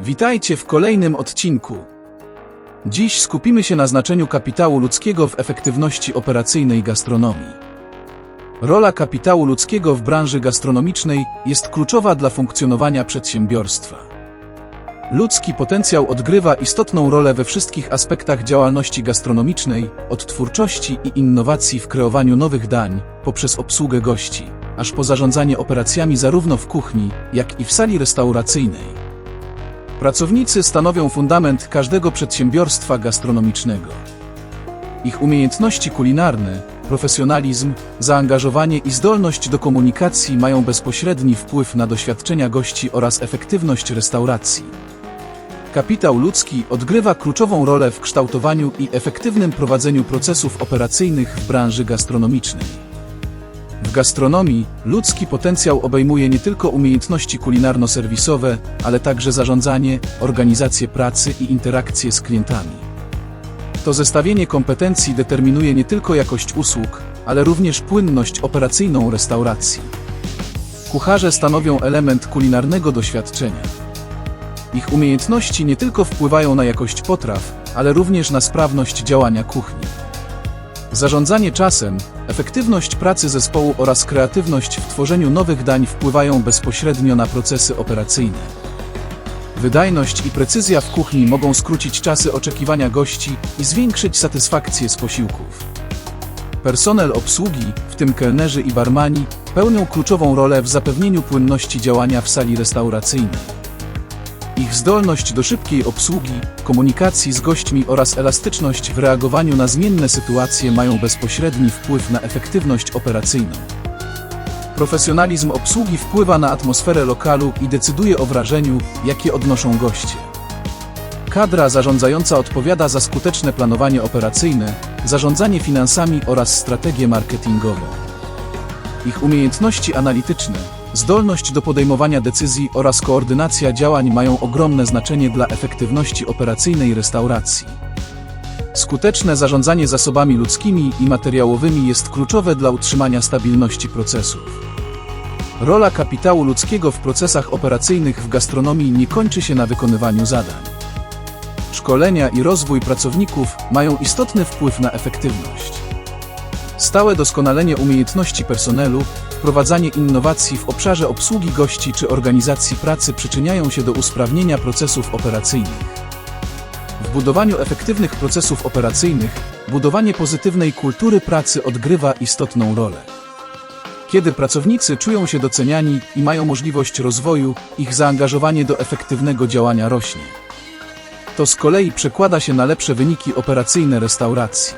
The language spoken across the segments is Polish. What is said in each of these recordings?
Witajcie w kolejnym odcinku. Dziś skupimy się na znaczeniu kapitału ludzkiego w efektywności operacyjnej gastronomii. Rola kapitału ludzkiego w branży gastronomicznej jest kluczowa dla funkcjonowania przedsiębiorstwa. Ludzki potencjał odgrywa istotną rolę we wszystkich aspektach działalności gastronomicznej, od twórczości i innowacji w kreowaniu nowych dań, poprzez obsługę gości, aż po zarządzanie operacjami zarówno w kuchni, jak i w sali restauracyjnej. Pracownicy stanowią fundament każdego przedsiębiorstwa gastronomicznego. Ich umiejętności kulinarne, profesjonalizm, zaangażowanie i zdolność do komunikacji mają bezpośredni wpływ na doświadczenia gości oraz efektywność restauracji. Kapitał ludzki odgrywa kluczową rolę w kształtowaniu i efektywnym prowadzeniu procesów operacyjnych w branży gastronomicznej. Gastronomii ludzki potencjał obejmuje nie tylko umiejętności kulinarno-serwisowe, ale także zarządzanie, organizację pracy i interakcje z klientami. To zestawienie kompetencji determinuje nie tylko jakość usług, ale również płynność operacyjną restauracji. Kucharze stanowią element kulinarnego doświadczenia. Ich umiejętności nie tylko wpływają na jakość potraw, ale również na sprawność działania kuchni. Zarządzanie czasem, efektywność pracy zespołu oraz kreatywność w tworzeniu nowych dań wpływają bezpośrednio na procesy operacyjne. Wydajność i precyzja w kuchni mogą skrócić czasy oczekiwania gości i zwiększyć satysfakcję z posiłków. Personel obsługi, w tym kelnerzy i barmani, pełnią kluczową rolę w zapewnieniu płynności działania w sali restauracyjnej. Ich zdolność do szybkiej obsługi, komunikacji z gośćmi oraz elastyczność w reagowaniu na zmienne sytuacje mają bezpośredni wpływ na efektywność operacyjną. Profesjonalizm obsługi wpływa na atmosferę lokalu i decyduje o wrażeniu, jakie odnoszą goście. Kadra zarządzająca odpowiada za skuteczne planowanie operacyjne, zarządzanie finansami oraz strategię marketingową. Ich umiejętności analityczne, zdolność do podejmowania decyzji oraz koordynacja działań mają ogromne znaczenie dla efektywności operacyjnej restauracji. Skuteczne zarządzanie zasobami ludzkimi i materiałowymi jest kluczowe dla utrzymania stabilności procesów. Rola kapitału ludzkiego w procesach operacyjnych w gastronomii nie kończy się na wykonywaniu zadań. Szkolenia i rozwój pracowników mają istotny wpływ na efektywność. Stałe doskonalenie umiejętności personelu, wprowadzanie innowacji w obszarze obsługi gości czy organizacji pracy przyczyniają się do usprawnienia procesów operacyjnych. W budowaniu efektywnych procesów operacyjnych, budowanie pozytywnej kultury pracy odgrywa istotną rolę. Kiedy pracownicy czują się doceniani i mają możliwość rozwoju, ich zaangażowanie do efektywnego działania rośnie. To z kolei przekłada się na lepsze wyniki operacyjne restauracji.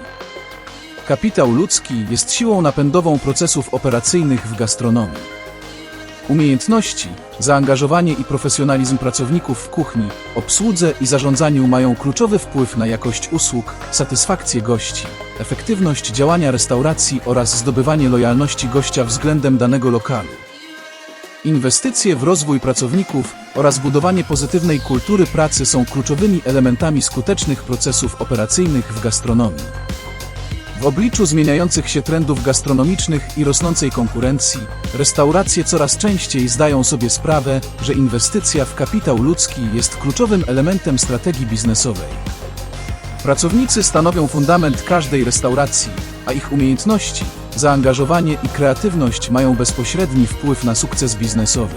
Kapitał ludzki jest siłą napędową procesów operacyjnych w gastronomii. Umiejętności, zaangażowanie i profesjonalizm pracowników w kuchni, obsłudze i zarządzaniu mają kluczowy wpływ na jakość usług, satysfakcję gości, efektywność działania restauracji oraz zdobywanie lojalności gościa względem danego lokalu. Inwestycje w rozwój pracowników oraz budowanie pozytywnej kultury pracy są kluczowymi elementami skutecznych procesów operacyjnych w gastronomii. W obliczu zmieniających się trendów gastronomicznych i rosnącej konkurencji, restauracje coraz częściej zdają sobie sprawę, że inwestycja w kapitał ludzki jest kluczowym elementem strategii biznesowej. Pracownicy stanowią fundament każdej restauracji, a ich umiejętności, zaangażowanie i kreatywność mają bezpośredni wpływ na sukces biznesowy.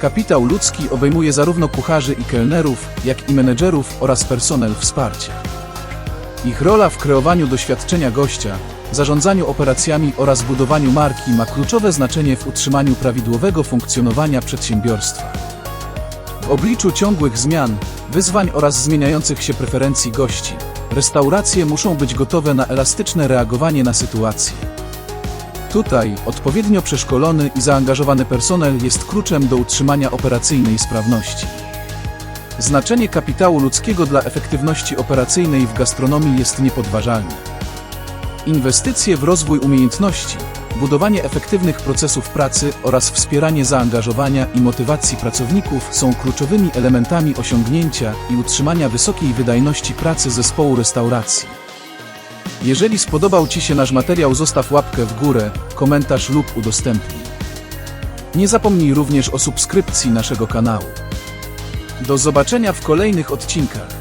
Kapitał ludzki obejmuje zarówno kucharzy i kelnerów, jak i menedżerów oraz personel wsparcia. Ich rola w kreowaniu doświadczenia gościa, zarządzaniu operacjami oraz budowaniu marki ma kluczowe znaczenie w utrzymaniu prawidłowego funkcjonowania przedsiębiorstwa. W obliczu ciągłych zmian, wyzwań oraz zmieniających się preferencji gości, restauracje muszą być gotowe na elastyczne reagowanie na sytuacje. Tutaj odpowiednio przeszkolony i zaangażowany personel jest kluczem do utrzymania operacyjnej sprawności. Znaczenie kapitału ludzkiego dla efektywności operacyjnej w gastronomii jest niepodważalne. Inwestycje w rozwój umiejętności, budowanie efektywnych procesów pracy oraz wspieranie zaangażowania i motywacji pracowników są kluczowymi elementami osiągnięcia i utrzymania wysokiej wydajności pracy zespołu restauracji. Jeżeli spodobał Ci się nasz materiał, zostaw łapkę w górę, komentarz lub udostępnij. Nie zapomnij również o subskrypcji naszego kanału. Do zobaczenia w kolejnych odcinkach.